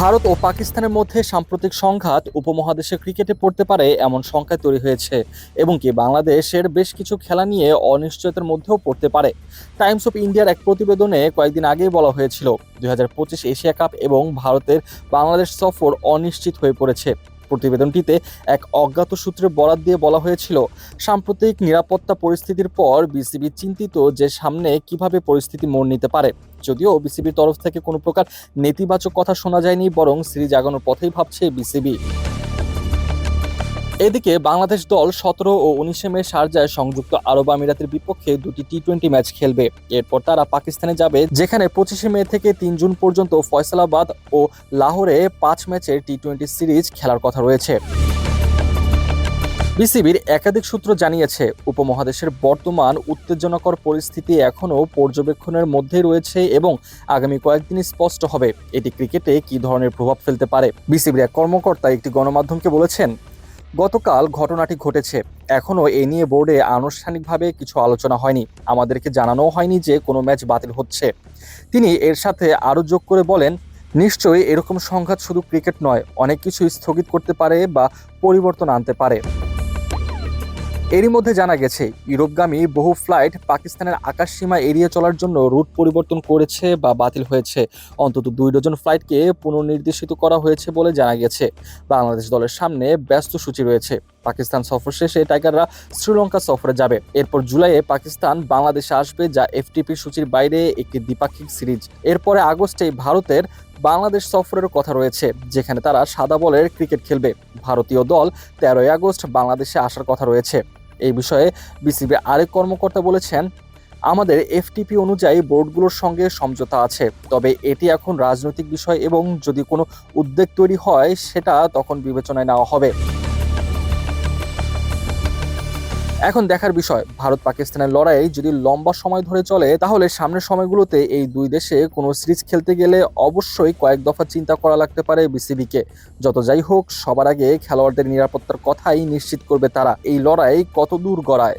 ভারত ও পাকিস্তানের মধ্যে সাম্প্রতিক সংঘাত উপমহাদেশে ক্রিকেটে পড়তে পারে এমন সংখ্যায় তৈরি হয়েছে, এবং কি বাংলাদেশের বেশ কিছু খেলা নিয়ে অনিশ্চয়তার মধ্যেও পড়তে পারে। টাইমস অফ ইন্ডিয়ার এক প্রতিবেদনে কয়েকদিন আগেই বলা হয়েছিল দু হাজার পঁচিশ এশিয়া কাপ এবং ভারতের বাংলাদেশ সফর অনিশ্চিত হয়ে পড়েছে। প্রতিবেদনটিতে এক অজ্ঞাত সূত্রে বরাত দিয়ে বলা হয়েছিল, সাম্প্রতিক নিরাপত্তা পরিস্থিতির পর বিসিবি চিন্তিত যে সামনে কীভাবে পরিস্থিতি মোড় নিতে পারে। যদিও বিসিবির তরফ থেকে কোনো প্রকার নেতিবাচক কথা শোনা যায়নি, বরং সিরিজ আগানোর পথেই ভাবছে বিসিবি। এদিকে বাংলাদেশ দল সতেরো ও উনিশে মে শারজায় সংযুক্ত আরব আমিরাতের বিপক্ষে দুটি টি টোয়েন্টি ম্যাচ খেলবে। এরপর তারা পাকিস্তানে যাবে, যেখানে পঁচিশে মে থেকে তিন জুন পর্যন্ত ফয়সালাবাদ ও লাহোরে পাঁচ ম্যাচের টি টোয়েন্টি সিরিজ খেলার কথা রয়েছে। বিসিবির একাধিক সূত্র জানিয়েছে, উপমহাদেশের বর্তমান উত্তেজনাকর পরিস্থিতি এখনও পর্যবেক্ষণের মধ্যেই রয়েছে এবং আগামী কয়েকদিন স্পষ্ট হবে, এটি ক্রিকেটে কী ধরনের প্রভাব ফেলতে পারে। বিসিবির এক কর্মকর্তা একটি গণমাধ্যমকে বলেছেন গতকাল ঘটনাটি ঘটেছে। এখনও এ নিয়ে বোর্ডে আনুষ্ঠানিকভাবে কিছু আলোচনা হয়নি। আমাদেরকে জানানো হয়নি যে কোনো ম্যাচ বাতিল হচ্ছে। তিনি এর সাথে আরও যোগ করে বলেন, নিশ্চয়ই এরকম সংঘাত শুধু ক্রিকেট নয়, অনেক কিছু স্থগিত করতে পারে বা পরিবর্তন আনতে পারে। এরই মধ্যে জানা গেছে, ইউরোপগামী বহু ফ্লাইট পাকিস্তানের আকাশসীমা এড়িয়ে চলার জন্য রুট পরিবর্তন করেছে বা বাতিল হয়েছে। অন্তত দুই ডজন ফ্লাইটকে পুনর্নির্দেশিত করা হয়েছে বলে জানা গেছে। বাংলাদেশ দলের সামনে ব্যস্ত সূচি রয়েছে। পাকিস্তান সফর শেষে টাইগাররা শ্রীলঙ্কা সফরে যাবে। এরপর জুলাইয়ে পাকিস্তান বাংলাদেশে আসবে, যা এফটিপি সূচির বাইরে একটি দ্বিপাক্ষিক সিরিজ। এরপরে আগস্টে ভারতের বাংলাদেশ সফরের কথা রয়েছে, যেখানে তারা সাদা বলের ক্রিকেট খেলবে। ভারতীয় দল তেরোই আগস্ট বাংলাদেশে আসার কথা রয়েছে। এই বিষয়ে বিসিবি আরেক কর্মকর্তা বলেছেন, আমাদের এফটিপি অনুযায়ী বোর্ডগুলোর সঙ্গে সমঝোতা আছে, তবে এটি এখন রাজনৈতিক বিষয় এবং যদি কোনো উদ্বেগ তৈরি হয়, সেটা তখন বিবেচনায় নেওয়া হবে। এখন দেখার বিষয় ভারত পাকিস্তানের লড়াই যদি লম্বা সময় ধরে চলে, তাহলে সামনের সময়গুলোতে এই দুই দেশে কোনো সিরিজ খেলতে গেলে অবশ্যই কয়েক দফা চিন্তা করা লাগতে পারে বিসিবিকে। যত যাই হোক, সবার আগে খেলোয়াড়দের নিরাপত্তার কথাই নিশ্চিত করবে তারা। এই লড়াই কত দূর গড়ায়?